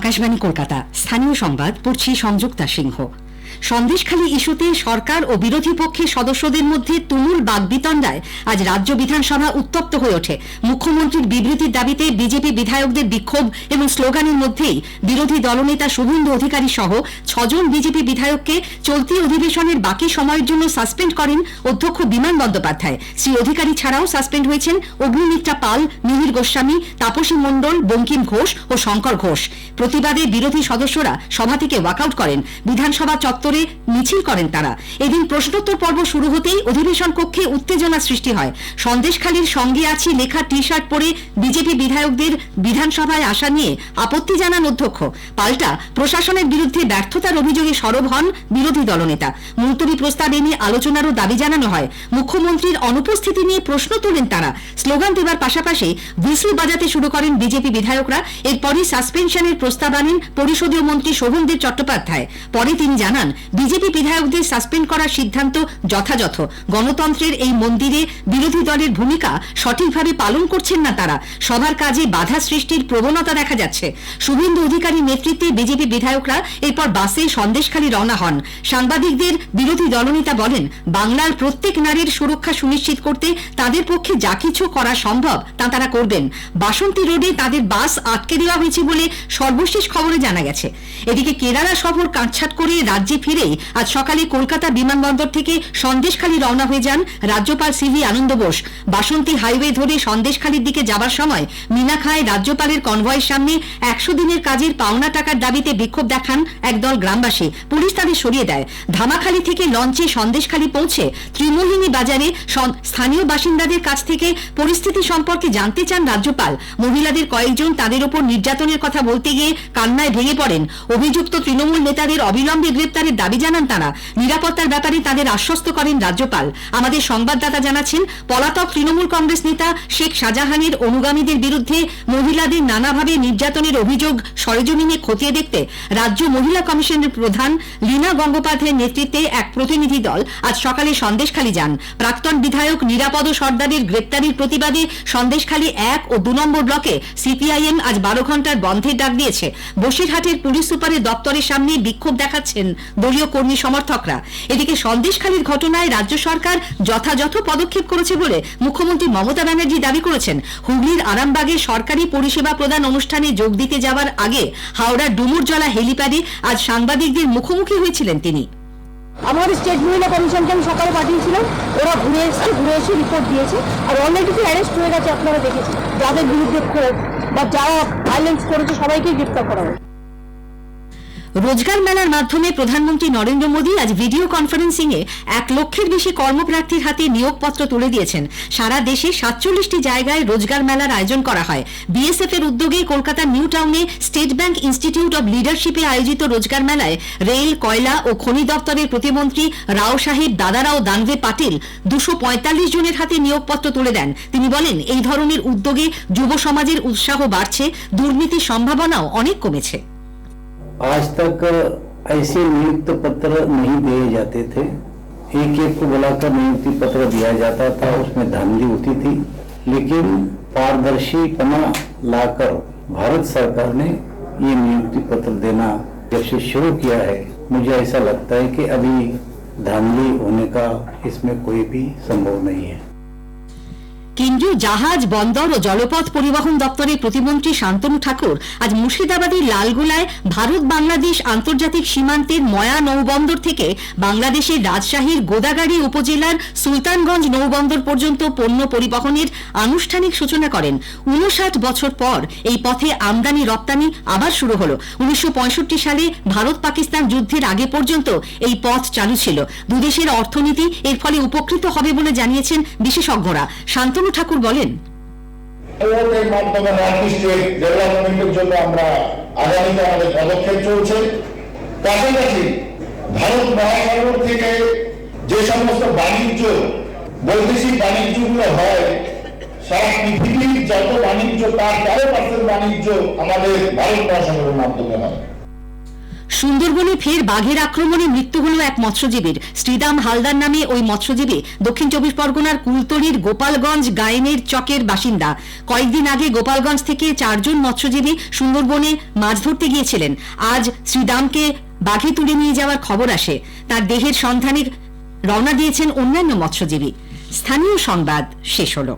আকাশবাণী কলকাতা। স্থানীয় সংবাদ পড়ছি সংযুক্তা সিংহ। সন্দেশখালী ইস্যুতে সরকার ও বিরোধী পক্ষের সদস্যদের মধ্যে তুমুল বাগবিতণ্ডায় আজ রাজ্য বিধানসভা উত্তপ্ত হয়ে ওঠে। মুখ্যমন্ত্রীর বিবৃতির দাবিতে বিজেপি বিধায়কদের বিক্ষোভ এবং স্লোগানের মধ্যেই বিরোধী দলনেতা শুভেন্দু অধিকারী সহ ছজন বিজেপি বিধায়ককে চলতি অধিবেশনের বাকি সময়ের জন্য সাসপেন্ড করেন অধ্যক্ষ বিমান বন্দ্যোপাধ্যায়। শ্রী অধিকারী ছাড়াও সাসপেন্ড হয়েছেন অগ্নিমিত্রা পাল, মিহির গোস্বামী, তাপসী মণ্ডল, বঙ্কিম ঘোষ ও শঙ্কর ঘোষ। প্রতিবাদে বিরোধী সদস্যরা সভা থেকে ওয়াকআউট করেন। বিধানসভা চত্বরে মিছিল করেন তারা। এদিন প্রশ্নোত্তর পর্ব শুরু হতেই অধিবেশন কক্ষে উত্তেজনা সৃষ্টি হয়। সন্দেশখালীর সঙ্গে আছি লেখা টি শার্ট পরে বিজেপি বিধায়কদের বিধানসভায় আসা নিয়ে আপত্তি জানান অধ্যক্ষ। পাল্টা, প্রশাসনের বিরুদ্ধে ব্যর্থতার অভিযোগে সরব হন বিরোধী দলনেতা। মুলতবি প্রস্তাব এনে আলোচনারও দাবি জানানো হয়। মুখ্যমন্ত্রীর অনুপস্থিতি নিয়ে প্রশ্ন তোলেন তারা। স্লোগান দেবার পাশাপাশি হুইসল বাজাতে শুরু করেন বিজেপি বিধায়করা। এরপরই সাসপেনশনের প্রস্তাব আনেন পরিষদীয় মন্ত্রী শোভনদেব চট্টোপাধ্যায়। পরে তিনি জানান বিজেপি বিধায়কদের সাসপেন্ড করার সিদ্ধান্ত যথাযথ। গণতন্ত্রের এই মন্দিরে বিরোধী দলের ভূমিকা সঠিকভাবে পালন করছেন না তারা। সবার কাজে বাধা সৃষ্টির প্রবণতা দেখা যাচ্ছে। শুভেন্দু অধিকারীর নেতৃত্বে বিজেপি বিধায়করা এরপর বাসে সন্দেশখালী রওনা হন। সাংবাদিকদের বিরোধী দলনেতা বলেন, বাংলার প্রত্যেক নারীর সুরক্ষা সুনিশ্চিত করতে তাদের পক্ষে যা কিছু করা সম্ভব তা তারা করবেন। বাসন্তী রোডে তাদের বাস আটকে দেওয়া হয়েছে বলে সর্বশেষ খবরে জানা গেছে। এদিকে কেরালা সফর কাটছাট করে রাজ্যে ফিরেই আজ সকালে কলকাতা বিমানবন্দর থেকে সন্দেশখালী রওনা হয়ে যান রাজ্যপাল সিভি আনন্দ বোস। বাসন্তী হাইওয়ে ধরে সন্দেশখালীর দিকে যাবার সময় মিনাখায় রাজ্যপালের কনভয়ের সামনে একশো দিনের কাজের পাওনা টাকার দাবিতে বিক্ষোভ দেখান একদল গ্রামবাসী। পুলিশ তাদের সরিয়ে দেয়। ধামাখালী থেকে লঞ্চে সন্দেশখালী পৌঁছে ত্রিমোহিনী বাজারে স্থানীয় বাসিন্দাদের কাছ থেকে পরিস্থিতি সম্পর্কে জানতে চান রাজ্যপাল। মহিলাদের কয়েকজন তাদের ওপর নির্যাতনের কথা বলতে গিয়ে কান্নায় ভেঙে পড়েন। অভিযুক্ত তৃণমূল নেতাদের অবিলম্বে গ্রেপ্তারের দাবি জানান তারা। নিরাপত্তার ব্যাপারে তাদের আশ্বস্ত করেন রাজ্যপাল। আমাদের সংবাদদাতা জানাচ্ছেন, পলাতক তৃণমূল কংগ্রেস নেতা শেখ শাহজাহানের অনুগামীদের বিরুদ্ধে মহিলাদের নানাভাবে নির্যাতনের অভিযোগ সরেজমিনে খতিয়ে দেখতে রাজ্য মহিলা কমিশনের প্রধান লীনা গঙ্গোপাধ্যায়ের নেতৃত্বে এক প্রতিনিধি দল আজ সকালে সন্দেশখালী যান। প্রাক্তন বিধায়ক নিরাপদ সর্দারের গ্রেপ্তারির প্রতিবাদে সন্দেশখালী এক ও দু নম্বর ব্লকে সিপিআইএম আজ বারো ঘণ্টার বন্ধের ডাক দিয়েছে। বসিরহাটের পুলিশ সুপারের দপ্তরের সামনে বিক্ষোভ দেখাচ্ছেন দলীয় কর্মী সমর্থকরা। এদিকে সন্দেশখালীর ঘটনায় রাজ্য সরকার যথাযথ পদক্ষেপ করেছে বলে মুখ্যমন্ত্রী মমতা ব্যানার্জি দাবি করেছেন। হুগলির আরামবাগে সরকারি পরিষেবা প্রদান অনুষ্ঠানে যোগ দিতে যাওয়ার আগে হাওড়ার ডুমুরজলা হেলিপ্যাডে আজ সাংবাদিকদের মুখোমুখি হয়েছিলেন তিনি। আমাদের স্টেট মহিলা কমিশনকে আমি সকালে পাঠিয়েছিলাম। ওরা ঘুরে এসছে, ঘুরে এসে রিপোর্ট দিয়েছে। আর অলরেডি তো অ্যারেস্ট হয়ে গেছে, আপনারা দেখেছেন। যাদের বিরুদ্ধে ক্ষোভ বা যারা ভাইলেন্স করেছে, সবাইকেই গ্রেপ্তার করা হবে রোজগার মেলার মাধ্যমে প্রধানমন্ত্রী নরেন্দ্র মোদী আজ ভিডিও কনফারেন্সিং এ এক লক্ষের বেশি কর্মপ্রার্থীর হাতে নিয়োগপত্র তুলে দিয়েছেন। সারা দেশে সাতচল্লিশটি জায়গায় রোজগার মেলার আয়োজন করা হয়। বিএসএফ এর উদ্যোগে কলকাতার New Town State Bank Institute of লিডারশিপে আয়োজিত রোজগার মেলায় রেল, কয়লা ও খনি দপ্তরের প্রতিমন্ত্রী রাও সাহেব, দাদারাও দানভে পাটিল দুশো পঁয়তাল্লিশ জনের হাতে নিয়োগপত্র তুলে দেন। তিনি বলেন, এই ধরনের উদ্যোগে যুব সমাজের উৎসাহ বাড়ছে, দুর্নীতির সম্ভাবনাও অনেক কমেছে। आज तक ऐसे नियुक्ति पत्र नहीं दिए जाते थे। एक एक को बुलाकर नियुक्ति पत्र दिया जाता था, उसमें धांधली होती थी। लेकिन पारदर्शीपना लाकर भारत सरकार ने ये नियुक्ति पत्र देना जब से शुरू किया है, मुझे ऐसा लगता है कि अभी धांधली होने का इसमें कोई भी संभव नहीं है। কেন্দ্রীয় জাহাজ, বন্দর ও জলপথ পরিবহন দপ্তরের প্রতিমন্ত্রী শান্তনু ঠাকুর আজ মুর্শিদাবাদের লালগোলায় ভারত বাংলাদেশ আন্তর্জাতিক সীমান্তের ময়া নৌবন্দর থেকে বাংলাদেশের রাজশাহীর গোদাগাড়ি উপজেলার সুলতানগঞ্জ নৌবন্দর পর্যন্ত পণ্য পরিবহনের আনুষ্ঠানিক সূচনা করেন। উনষাট বছর পর এই পথে আমদানি রপ্তানি আবার শুরু হলো। উনিশশো পঁয়ষট্টি সালে ভারত পাকিস্তান যুদ্ধের আগে পর্যন্ত এই পথ চালু ছিল। দুদেশের অর্থনীতি এর ফলে উপকৃত হবে বলে জানিয়েছেন বিশেষজ্ঞরা। শান্তনু ঠাকুর বলেন। এর মাধ্যমে নর্থ ডেভেলপমেন্টের জন্য আমরা আগামীতে আমাদের পদক্ষেপ চলছে। পাশাপাশি ভারত মহাসাগর থেকে যে সমস্ত বাণিজ্য, বৈদেশিক বাণিজ্যগুলো হয় সারা পৃথিবীর যত বাণিজ্য, তার তেরো পার্সেন্ট বাণিজ্য আমাদের ভারত মহাসাগরের মাধ্যমে হয়। সুন্দরবনে ফের বাঘের আক্রমণে মৃত্যু হল এক মৎস্যজীবীর। শ্রীদাম হালদার নামে ওই মৎস্যজীবী দক্ষিণ চব্বিশ পরগনার কুলতলির গোপালগঞ্জ গায়েনের চকের বাসিন্দা। কয়েকদিন আগে গোপালগঞ্জ থেকে চারজন মৎস্যজীবী সুন্দরবনে মাছ ধরতে গিয়েছিলেন। আজ শ্রীদামকে বাঘে তুলে নিয়ে যাওয়ার খবর আসে। তার দেহের সন্ধানে রওনা দিয়েছেন অন্যান্য মৎস্যজীবী। স্থানীয় সংবাদ শেষ হলো।